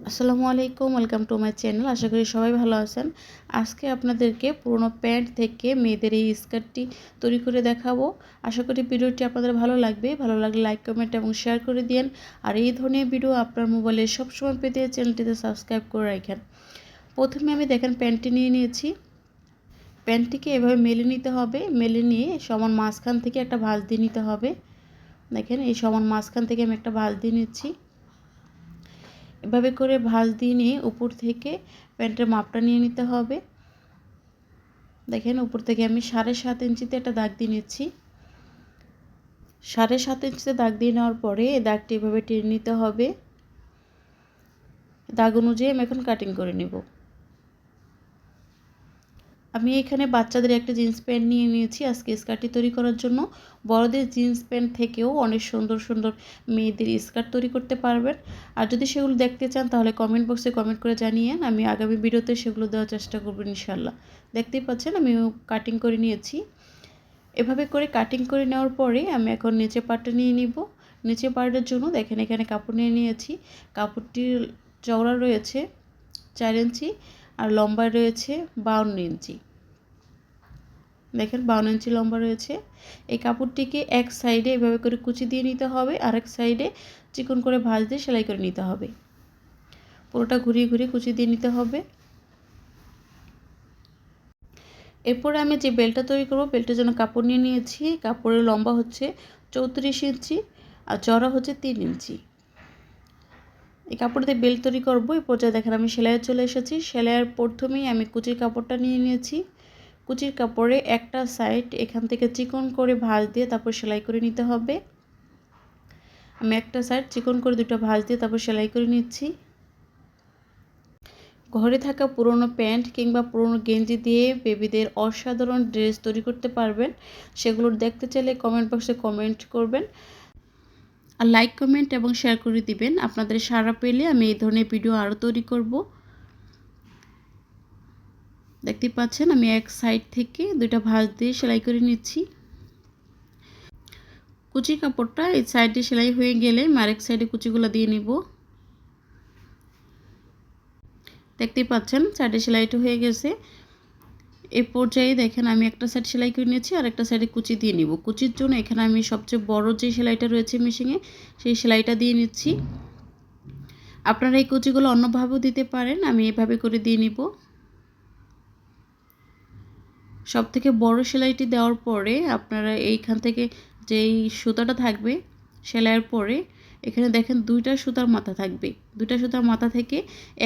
আসসালামু আলাইকুম, welcome to my channel. আশা করি সবাই ভালো আছেন। আজকে আপনাদেরকে পুরোনো প্যান্ট থেকে মেয়েদের এই স্কার্টটি তৈরি করে দেখাবো। আশা করি ভিডিওটি আপনাদের ভালো লাগবে। ভালো লাগলে লাইক, কমেন্ট এবং শেয়ার করে দিন আর এই ধরনের ভিডিও আপনার মোবাইলে সবসময় পেতে চ্যানেলটিতে সাবস্ক্রাইব করে রাখেন। প্রথমে আমি দেখেন প্যান্টটি নিয়ে নিয়েছি। প্যান্টটিকে এভাবে মেলে নিতে হবে। মেলে নিয়ে সমান মাঝখান থেকে একটা ভাঁজ দিয়ে নিতে হবে। দেখেন এই সমান মাঝখান থেকে আমি একটা ভাঁজ দিয়ে নিচ্ছি। এভাবে করে ভাঁজ দিয়ে নিয়ে উপর থেকে প্যান্টের মাপটা নিয়ে নিতে হবে। দেখেন, উপর থেকে আমি সাড়ে সাত ইঞ্চিতে একটা দাগ দিয়ে নিচ্ছি। সাড়ে সাত ইঞ্চিতে দাগ দিয়ে নেওয়ার পরে এই দাগটি এভাবে টেনে নিতে হবে। দাগ অনুযায়ী আমি এখন কাটিং করে নেব। আমি এখানে বাচ্চাদের একটা জিন্স প্যান্ট নিয়ে নিয়েছি আজকে স্কার্টটি তৈরি করার জন্য। বড়দের জিন্স প্যান্ট থেকেও অনেক সুন্দর সুন্দর মেয়েদের স্কার্ট তৈরি করতে পারবেন। আর যদি সেগুলো দেখতে চান, তাহলে কমেন্ট বক্সে কমেন্ট করে জানিয়েন। আমি আগামী ভিডিওতে সেগুলো দেওয়ার চেষ্টা করব ইনশাল্লাহ দেখতেই পাচ্ছেন, আমি কাটিং করে নিয়েছি। এভাবে করে কাটিং করে নেওয়ার পরে আমি এখন নিচে পাটটা নিয়ে নিব। নিচে পাটের জন্য দেখেন, এখানে কাপড় নিয়ে নিয়েছি। কাপড়টির চওড়া রয়েছে চার ইঞ্চি আর লম্বা রয়েছে বাউন্ন ইঞ্চি। দেখেন বাউন্ন ইঞ্চি লম্বা রয়েছে। এই কাপড়টিকে এক সাইডে এভাবে করে কুচি দিয়ে নিতে হবে আর এক সাইডে চিকন করে ভাঁজ দিয়ে সেলাই করে নিতে হবে। পুরোটা ঘুরিয়ে ঘুরিয়ে কুচি দিয়ে নিতে হবে। এরপরে আমি যে বেলটা তৈরি করব বেলটার জন্য কাপড় নিয়ে নিয়েছি। কাপড়ের লম্বা হচ্ছে চৌত্রিশ ইঞ্চি আর চড়া হচ্ছে তিন ইঞ্চি। এই কাপড় দিয়ে বেল্ট তৈরি করব। এই পর্যায়ে দেখেন আমি সেলাইয়ে চলে এসেছি। সেলাইয়ের প্রথমেই আমি কুচির কাপড়টা নিয়ে নিয়েছি। কুচির কাপড়ে একটা সাইড এখান থেকে চিকন করে ভাঁজ দিয়ে তারপর সেলাই করে নিতে হবে। আমি একটা সাইড চিকন করে দুটো ভাঁজ দিয়ে তারপর সেলাই করে নিচ্ছি। ঘরে থাকা পুরনো প্যান্ট কিংবা পুরনো গেঞ্জি দিয়ে বেবিদের অসাধারণ ড্রেস তৈরি করতে পারবেন। সেগুলো দেখতে চাইলে কমেন্ট বক্সে কমেন্ট করবেন। আর লাইক কমেন্ট এবং শেয়ার করে দিবেন। আপনাদের সারা পেলে আমি এই ধরনের ভিডিও আরও তৈরি করব। দেখতে পাচ্ছেন, আমি এক সাইড থেকে দুইটা ভাঁজ দিয়ে সেলাই করে নিচ্ছি। কুচি কাপড়টা এই সাইডে সেলাই হয়ে গেলে আমি আরেক সাইডে কুচিগুলো দিয়ে নিব। দেখতেই পাচ্ছেন, সাইডে সেলাইটা হয়ে গেছে। এ পর্যায়ে দেখেন, আমি একটা সাইড সেলাই করে নিয়েছি, আর একটা সাইডে কুচি দিয়ে নিব। কুচির জন্য এখানে আমি সবচেয়ে বড় যে সেলাইটা রয়েছে মেশিনে, সেই সেলাইটা দিয়ে নিচ্ছি। আপনারা এই কুচিগুলো অন্যভাবেও দিতে পারেন, আমি এভাবে করে দিয়ে নিব। সব থেকে বড় সেলাইটি দেওয়ার পরে আপনারা এইখান থেকে যেই সুতাটা থাকবে সেলাইয়ের পরে এখানে দেখেন দুইটা সুতার মাথা থাকবে। দুইটা সুতার মাথা থেকে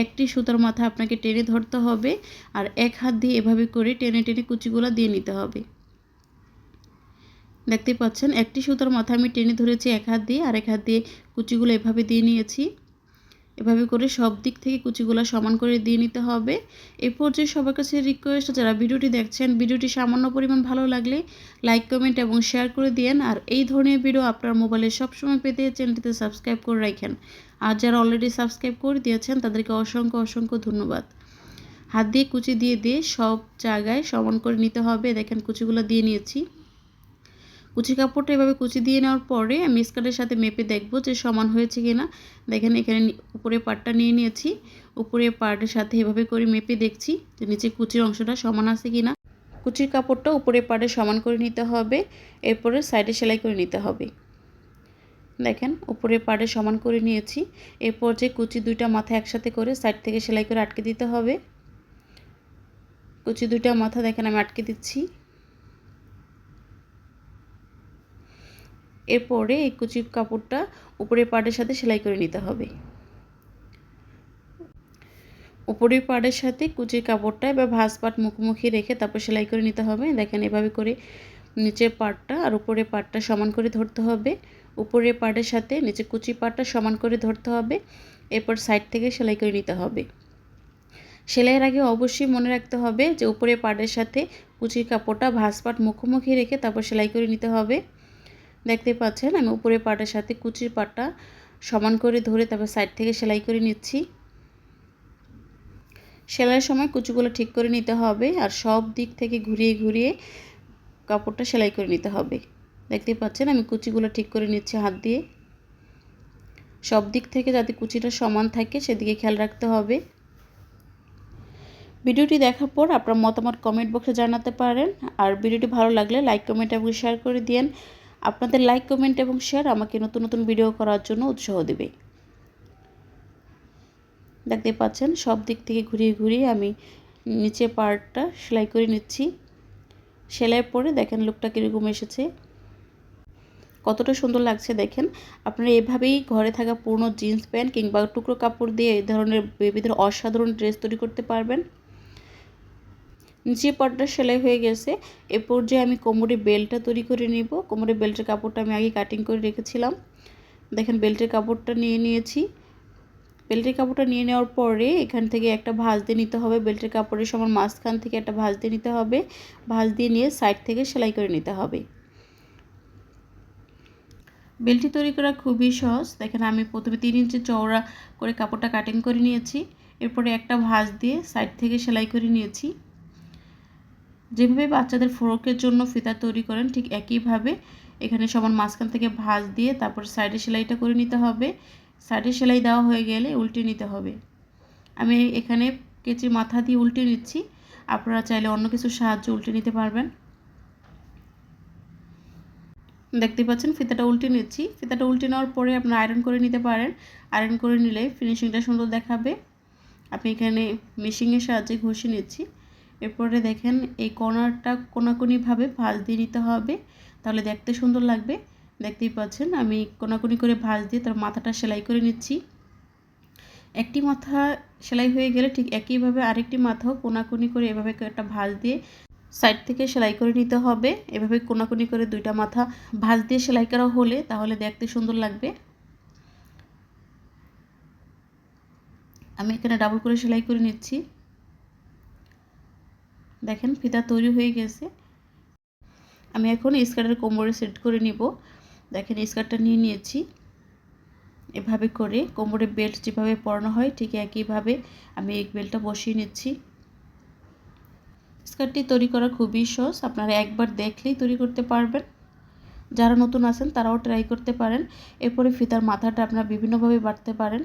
একটি সুতার মাথা আপনাকে টেনে ধরতে হবে আর এক হাত দিয়ে এভাবে করে টেনে টেনে কুচিগুলো দিয়ে নিতে হবে। দেখতে পাচ্ছেন একটি সুতার মাথা আমি টেনে ধরেছি এক হাত দিয়ে আর এক হাত দিয়ে কুচিগুলো এভাবে দিয়ে নিয়েছি। এভাবে করে সব দিক থেকে কুচিগুলো সমান করে দিয়ে নিতে হবে। এরপর যে সবার কাছে রিকোয়েস্ট যারা ভিডিওটি দেখছেন, ভিডিওটি সামান্য পরিমাণ ভালো লাগলে লাইক কমেন্ট এবং শেয়ার করে দিয়েন। আর এই ধরনের ভিডিও আপনার মোবাইলে সবসময় পেতে চ্যানেলটিতে সাবস্ক্রাইব করে রাখেন। আর যারা অলরেডি সাবস্ক্রাইব করে দিয়েছেন, তাদেরকে অসংখ্য অসংখ্য ধন্যবাদ। হাত দিয়ে কুচি দিয়ে দিয়ে সব জায়গায় সমান করে নিতে হবে। দেখেন, কুচিগুলো দিয়ে নিয়েছি। কুচি কাপড়টা এভাবে কুচি দিয়ে নেওয়ার পরে আমি স্কার্টের সাথে মেপে দেখব যে সমান হয়েছে কিনা। দেখেন, এখানে উপরে পাটটা নিয়ে নিয়েছি। উপরে পাটের সাথে এভাবে করে মেপে দেখছি যে নিচে কুচির অংশটা সমান আছে কিনা। কুচির কাপড়টা উপরে পাটে সমান করে নিতে হবে, এরপরে সাইডে সেলাই করে নিতে হবে। দেখেন উপরে পাড়ে সমান করে নিয়েছি। এরপর যে কুচি দুইটা মাথা একসাথে করে সাইড থেকে সেলাই করে আটকে দিতে হবে। কুচি দুইটা মাথা, দেখেন, আমি আটকে দিচ্ছি। এরপরে এই কুচি কাপড়টা উপরের পাড়ের সাথে সেলাই করে নিতে হবে। উপরের পাড়ের সাথে কুচির কাপড়টা এবার ভাঁজ পাট মুখোমুখি রেখে তারপর সেলাই করে নিতে হবে। দেখেন এভাবে করে নিচের পাটটা আর উপরের পাটটা সমান করে ধরতে হবে। উপরের পাড়ের সাথে নিচে কুচি পাটটা সমান করে ধরতে হবে। এরপর সাইড থেকে সেলাই করে নিতে হবে। সেলাইয়ের আগে অবশ্যই মনে রাখতে হবে যে উপরের পাড়ের সাথে কুচির কাপড়টা ভাঁজ পাট মুখোমুখি রেখে তারপর সেলাই করে নিতে হবে। দেখতে পাচ্ছেন, আমি উপরে পাটের সাথে কুচির পাটটা সমান করে ধরে তারপর সাইড থেকে সেলাই করে নিচ্ছি। সেলাইয়ের সময় কুচিগুলো ঠিক করে নিতে হবে আর সব দিক থেকে ঘুরিয়ে ঘুরিয়ে কাপড়টা সেলাই করে নিতে হবে। দেখতে পাচ্ছেন, আমি কুচিগুলো ঠিক করে নিচ্ছি হাত দিয়ে। সব দিক থেকে যাতে কুচিটা সমান থাকে সেদিকে খেয়াল রাখতে হবে। ভিডিওটি দেখার পর আপনার মতামত কমেন্ট বক্সে জানাতে পারেন। আর ভিডিওটি ভালো লাগলে লাইক কমেন্ট এবং শেয়ার করে দিন আপনাদের লাইক কমেন্ট এবং শেয়ার আমাকে নতুন নতুন ভিডিও করার জন্য উৎসাহ দেবে। দেখতে পাচ্ছেন, সব দিক থেকে ঘুরিয়ে ঘুরিয়ে আমি নিচে পার্টটা সেলাই করে নিচ্ছি। সেলাই পরে দেখেন লুকটা কীরকম এসেছে। কতটা সুন্দর লাগছে দেখেন। আপনারা এভাবেই ঘরে থাকা পুরনো জিন্স প্যান্ট কিংবা টুকরো কাপড় দিয়ে এই ধরনের বেবিদের অসাধারণ ড্রেস তৈরি করতে পারবেন। নিচে পর্দা সেলাই হয়ে গেছে, এ পর্যায়ে আমি কোমরে বেল্টটা তৈরি করে নিব। কোমরে বেল্টের কাপড়টা আমি আগে কাটিং করে রেখেছিলাম। দেখেন বেল্টের কাপড়টা নিয়ে নিয়েছি। বেল্টের কাপড়টা নিয়ে নেওয়ার পরে এখান থেকে একটা ভাঁজ দিয়ে নিতে হবে। বেল্টের কাপড়ের সমান মাঝখান থেকে একটা ভাঁজ দিয়ে নিতে হবে। ভাঁজ দিয়ে নিয়ে সাইড থেকে সেলাই করে নিতে হবে। বেল্টটি তৈরি করা খুবই সহজ। দেখেন আমি প্রথমে তিন ইঞ্চি চওড়া করে কাপড়টা কাটিং করে নিয়েছি। এরপরে একটা ভাঁজ দিয়ে সাইড থেকে সেলাই করে নিয়েছি। যেভাবে বাচ্চাদের ফ্রকের জন্য ফিতা তৈরি করেন, ঠিক একইভাবে এখানে সমান মাঝখান থেকে ভাঁজ দিয়ে তারপর সাইডে সেলাইটা করে নিতে হবে। সাইডে সেলাই দেওয়া হয়ে গেলে উল্টে নিতে হবে। আমি এখানে কেচি মাথা দিয়ে উল্টে নিচ্ছি। আপনারা চাইলে অন্য কিছু সাহায্য উল্টে নিতে পারবেন। দেখতে পাচ্ছেন ফিতাটা উল্টে নিচ্ছি। ফিতাটা উল্টে নেওয়ার পরে আপনারা আয়রন করে নিতে পারেন। আয়রন করে নিলে ফিনিশিংটা সুন্দর দেখাবে। আপনি এখানে মেশিনের সাহায্যে ঘষে নিচ্ছি। এরপরে দেখেন এই কর্নারটা কোনাকুনিভাবে ভাঁজ দিয়ে নিতে হবে। তাহলে দেখতে সুন্দর লাগবে। দেখতেই পাচ্ছেন, আমি কোনাকুনি করে ভাঁজ দিয়ে তার মাথাটা সেলাই করে নিচ্ছি। একটি মাথা সেলাই হয়ে গেলে ঠিক একইভাবে আরেকটি মাথাও কোনাকুনি করে এভাবে একটা ভাঁজ দিয়ে সাইড থেকে সেলাই করে নিতে হবে। এভাবে কোনাকুনি করে দুইটা মাথা ভাঁজ দিয়ে সেলাই করা হলে তাহলে দেখতে সুন্দর লাগবে। আমি এখানে ডাবল করে সেলাই করে নিচ্ছি। দেখেন, ফিতা তৈরি হয়ে গেছে। আমি এখন স্কার্টের কোমরে সেট করে নিব। দেখেন স্কার্টটা নিয়ে নিয়েছি। এভাবে করে কোমরে বেল্ট যেভাবে পরানো হয়, ঠিক একইভাবে আমি এই বেল্টটা বসিয়ে নিচ্ছি। স্কার্টটি তৈরি করা খুবই সহজ। আপনারা একবার দেখলেই তৈরি করতে পারবেন। যারা নতুন আছেন, তারাও ট্রাই করতে পারেন। এরপরে ফিতার মাথাটা আপনারা বিভিন্নভাবে বাড়তে পারেন।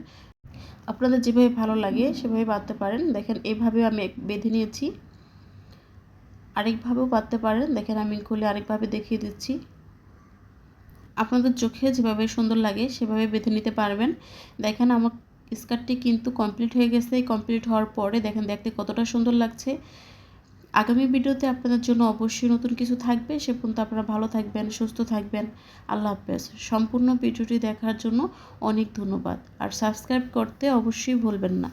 আপনাদের যেভাবে ভালো লাগে, সেভাবে বাঁধতে পারেন। দেখেন এভাবে আমি বেঁধে নিয়েছি। আরেকভাবেও বাঁধতে পারেন। দেখেন আমি খুলে আরেকভাবে দেখিয়ে দিচ্ছি। আপনাদের চোখে যেভাবে সুন্দর লাগে, সেভাবে বেঁধে নিতে পারবেন। দেখেন আমার স্কার্টটি কিন্তু কমপ্লিট হয়ে গেছে। কমপ্লিট হওয়ার পরে দেখেন দেখতে কতটা সুন্দর লাগছে। আগামী ভিডিওতে আপনাদের জন্য অবশ্যই নতুন কিছু থাকবে। সে পর্যন্ত আপনারা ভালো থাকবেন, সুস্থ থাকবেন। আল্লাহ হাফেজ। সম্পূর্ণ ভিডিওটি দেখার জন্য অনেক ধন্যবাদ। আর সাবস্ক্রাইব করতে অবশ্যই ভুলবেন না।